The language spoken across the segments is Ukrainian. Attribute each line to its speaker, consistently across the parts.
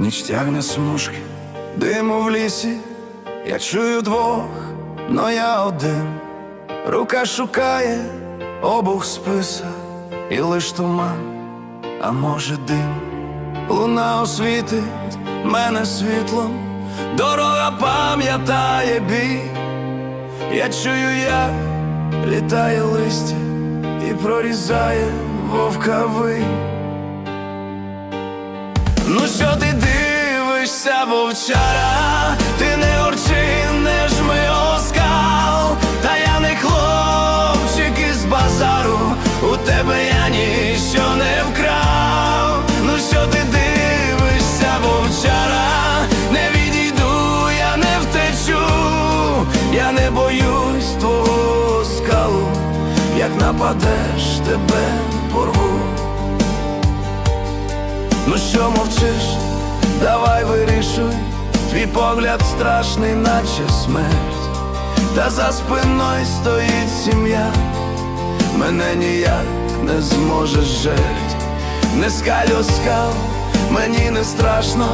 Speaker 1: ніч тягне смужки, диму в лісі, я чую двох, но я один. Рука шукає обух списа, і лиш туман, а може дим. Луна освітить мене світлом, дорога пам'ятає бій. Я чую, як літає листя і прорізає вовкавий. Ну що ти дивишся, вовчара? Ти не орчин, не жми оскал, та я не хлопчик із базару, у тебе я ніщо не вкрав. Ну що ти дивишся, вовчара? Не відійду, я не втечу, я не боюсь твого скалу, як нападеш, тебе порву. Ну що мовчиш, давай вирішуй, твій погляд страшний, наче смерть, та за спиною стоїть сім'я, мене ніяк не зможеш жерть, не скалю скал, мені не страшно,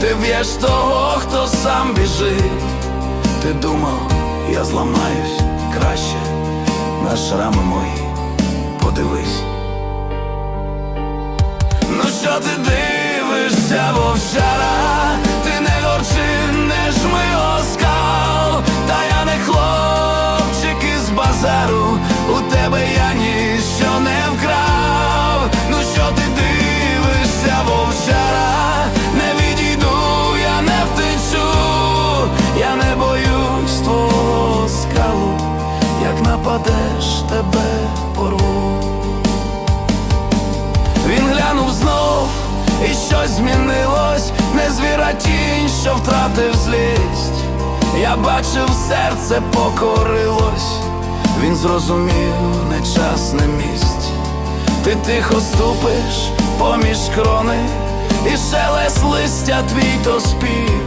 Speaker 1: ти в'єш того, хто сам біжить. Ти думав, я зламаюсь краще, на шрами мої, подивись. Ти дивишся, бо Ти щось змінилось, не звіра тінь, що втратив злість. Я бачив, серце покорилось, він зрозумів, не час, не місць. Ти тихо ступиш поміж крони, і шелест листя твій то спів.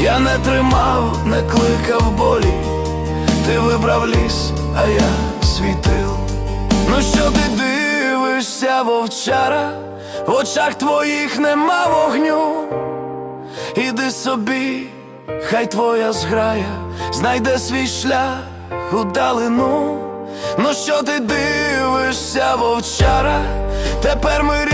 Speaker 1: Я не тримав, не кликав болі, ти вибрав ліс, а я світил. Ну що ти дивишся, вовчара, очах твоїх нема вогню. Іди собі, хай твоя зграя знайде свій шлях у далину. Ну що ти дивишся, вовчара, тепер ми